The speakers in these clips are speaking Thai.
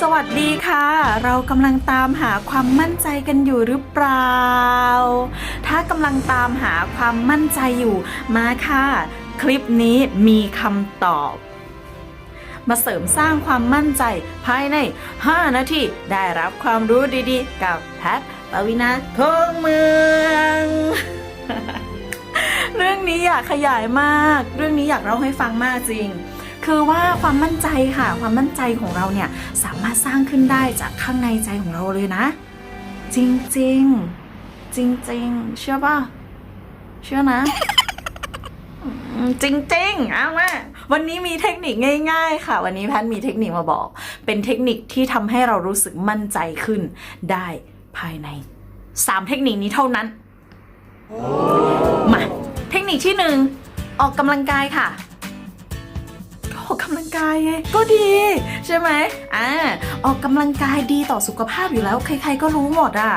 สวัสดีค่ะ เรากำลังตามหาความมั่นใจกันอยู่หรือเปล่า ถ้ากำลังตามหาความมั่นใจอยู่มาค่ะ คลิปนี้มีคำตอบ มาเสริมสร้างความมั่นใจภายใน 5 นาทีได้รับความรู้ดีๆ กับแพทปวินาคงเมืองเรื่องนี้อยากขยายมาก เรื่องนี้อยากเล่าให้ฟังมากจริง คือว่าความมั่นใจค่ะ ความมั่นใจของเราเนี่ยสามารถสร้างขึ้นได้จากข้างในใจของเราเลยนะ จริงจริงจริงจริงๆเชื่อป่ะเชื่อนะ จริงจริงๆเอามาวันนี้มีเทคนิคง่าย ๆ ค่ะ วันนี้แพทย์มีเทคนิคมาบอก เป็นเทคนิคที่ทำให้เรารู้สึกมั่นใจขึ้นได้ภายใน 3 เทคนิคนี้เท่านั้นมาเทคนิคที่หนึ่งออกกำลังกายค่ะ ออกกำลังกายไงก็ดี ใช่ไหมอ่าออกกำลังกายดีต่อสุขภาพอยู่แล้ว ใครๆก็รู้หมดอะ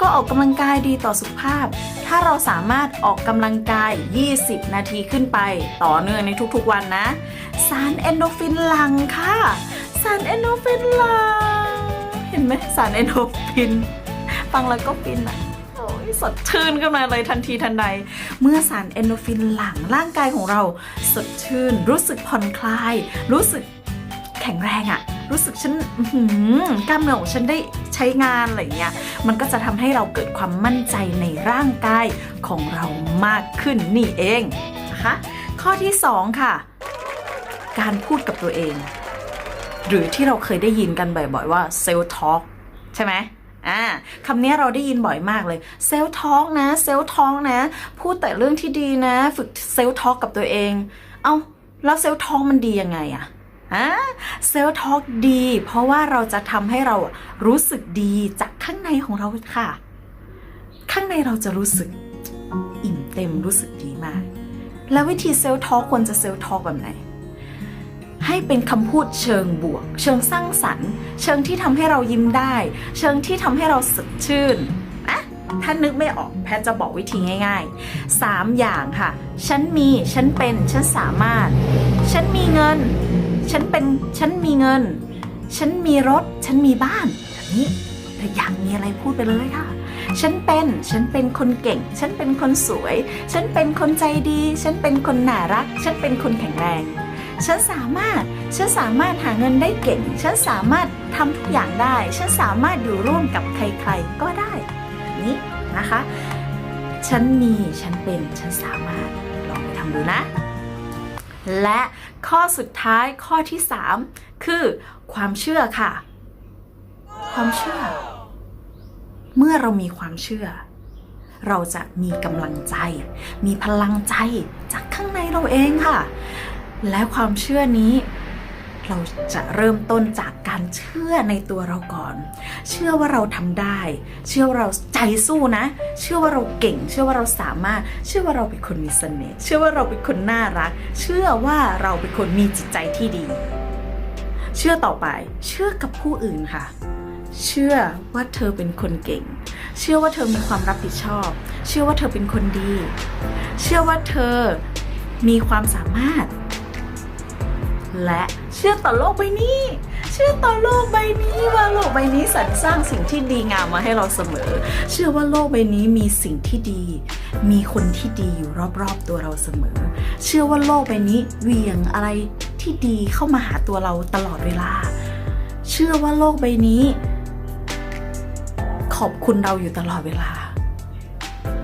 ก็ออกกำลังกายดีต่อสุขภาพ ถ้าเราสามารถออกกำลังกาย 20 นาทีขึ้นไป ต่อเนื่องในทุกๆวันนะสารเอนโดฟินหลังค่ะสารเอนโดฟินหลังเห็นไหมสารเอนโดฟิน ฟังแล้วก็ฟินอะ สดชื่นขึ้นมาเลยทันทีทันใด เมื่อสารเอนโดฟินหลั่งร่างกายของเราสดชื่น รู้สึกผ่อนคลาย รู้สึกแข็งแรงอะรู้สึกฉันหือกล้ามเนื้อของฉันได้ใช้งานอะไรเงี้ย มันก็จะทำให้เราเกิดความมั่นใจในร่างกายของเรามากขึ้นนี่เองนะคะข้อที่2ค่ะ การพูดกับตัวเอง หรือที่เราเคยได้ยินกันบ่อยๆว่าเซลล์ทอ l k ใช่ไหม อ่าคำนี้เราได้ยินบ่อยมากเลย เซลล์ทอ l k นะ เซลล์ทอ l k นะ พูดแต่เรื่องที่ดีนะ ฝึกเซลล์ทอ l k กับตัวเอง เอา้าแล้วเซลล์ทอ l k มันดียังไงอะอะเซลล์ทอ l k ดี เพราะว่าเราจะทำให้เรารู้สึกดีจากข้างในของเราค่ะ ข้างในเราจะรู้สึกอิ่มเต็มรู้สึกดีมาก แล้ววิธีเซลล์ทอ l k ควรจะเซลล์ทอ l k แบบไหน ให้เป็นคำพูดเชิงบวก เชิงสร้างสรรค์ เชิงที่ทำให้เรายิ้มได้ เชิงที่ทำให้เราสดชื่นนะถ้านึกไม่ออกแพทจะบอกวิธีง่ายๆ 3 อย่างค่ะ ฉันมี ฉันเป็น ฉันสามารถ ฉันมีเงิน ฉันเป็น ฉันมีเงิน ฉันมีรถ ฉันมีบ้านแบบนี้แต่อยากมีอะไรพูดไปเลยค่ะ ฉันเป็น ฉันเป็นคนเก่ง ฉันเป็นคนสวย ฉันเป็นคนใจดี ฉันเป็นคนน่ารัก ฉันเป็นคนแข็งแรง ฉันสามารถ ฉันสามารถหาเงินได้เก่ง ฉันสามารถทำทุกอย่างได้ ฉันสามารถอยู่ร่วมกับใครๆ ก็ได้นี้นะคะ ฉันมี ฉันเป็น ฉันสามารถ ลองไปทำดูนะ และข้อสุดท้ายข้อที่ 3 คือความเชื่อค่ะ ความเชื่อ เมื่อเรามีความเชื่อเราจะมีกำลังใจ มีพลังใจจากข้างในเราเองค่ะ และความเชื่อนี้ เราจะเริ่มต้นจากการเชื่อในตัวเราก่อน เชื่อว่าเราทำได้ เชื่อว่าเราใจสู้นะ เชื่อว่าเราเก่ง เชื่อว่าเราสามารถ เชื่อว่าเราเป็นคนมีเสน่ห์เชื่อว่าเราเป็นคนน่ารัก เชื่อว่าเราเป็นคนมีจิตใจที่ดี เชื่อต่อไป เชื่อกับผู้อื่นค่ะเชื่อว่าเธอเป็นคนเก่ง เชื่อว่าเธอมีความรับผิดชอบ เชื่อว่าเธอเป็นคนดี เชื่อว่าเธอมีความสามารถ และเชื่อต่อโลกใบนี้ เชื่อต่อโลกใบนี้ว่าโลกใบนี้สรรสร้างสิ่งที่ดีงามมาให้เราเสมอ เชื่อว่าโลกใบนี้มีสิ่งที่ดี มีคนที่ดีอยู่รอบๆตัวเราเสมอ เชื่อว่าโลกใบนี้เหวี่ยงอะไรที่ดีเข้ามาหาตัวเราตลอดเวลา เชื่อว่าโลกใบนี้ ขอบคุณเราอยู่ตลอดเวลา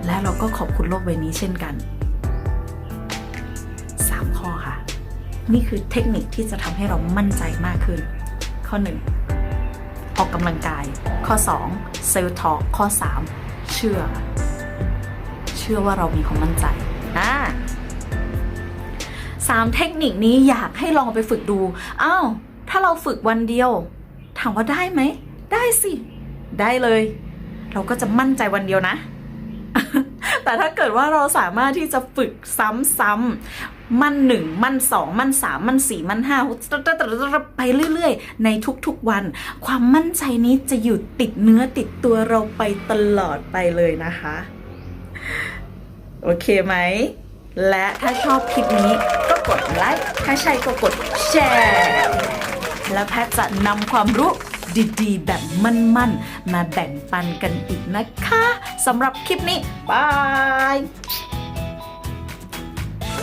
และเราก็ขอบคุณโลกใบนี้เช่นกัน นี่คือเทคนิคที่จะทำให้เรามั่นใจมากขึ้น ข้อ 1 ออกกำลังกาย ข้อ 2 เซลล์ทอล์ข้อ 3 เชื่อ เชื่อว่าเรามีความมั่นใจอ่าสามเทคนิคนี้อยากให้ลองไปฝึกดูอ้าวถ้าเราฝึกวันเดียว ถามว่าได้ไหม ได้สิ ได้เลย เราก็จะมั่นใจวันเดียวนะ แต่ถ้าเกิดว่าเราสามารถที่จะฝึกซ้ำๆ มั่นหนึ่งมั่นสองมั่นสามมั่นสี่มั่นห้าไปเรื่อยๆ ในทุกๆวัน ความมั่นใจนี้จะอยู่ติดเนื้อติดตัวเราไปตลอดไปเลยนะคะ โอเคไหม และถ้าชอบคลิปนี้ก็กดไลค์ถ้าใช่ก็กดแชร์และแพทย์จะนำความรู้ดีๆ แบบมั่นๆ มาแบ่งปันกันอีกนะคะสำหรับคลิปนี้บาย